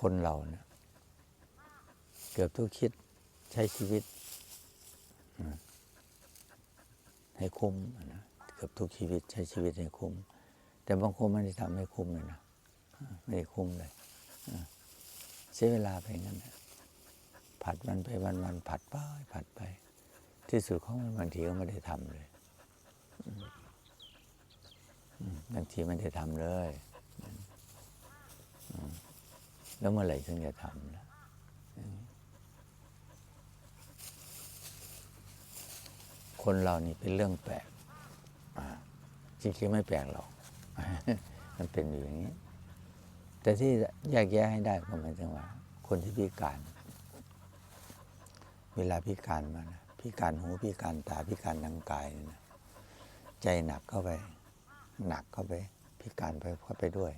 คนเราเนี่ยเกือบทุกคิดใช้ชีวิต ให้คุ้มนะเกือบทุกชีวิตใช้ชีวิตให้คุ้ม แต่บางคนไม่ได้ทำให้คุ้มเลยนะไม่ได้คุ้มเลยเสียเวลาไปงั้นนะผัดวันไปวันวันผัดไปผัดไป ที่สุดของมันบางทีก็ไม่ได้ทำเลยบางทีไม่ได้ทำเลย แล้วเมื่อไหร่ถึงจะทำนะคนเรานี่เป็นเรื่องแปลกจริงๆไม่แปลกหรอกมันเป็นอยู่อย่างนี้ แต่ที่แยกแยะให้ได้ก็หมายถึงว่า คนที่พิการ เวลาพิการมานะพิการหูพิการตาพิการทางกายเนี่ยนะใจหนักเข้าไป หนักเข้าไป พิการไปเข้าไปด้วย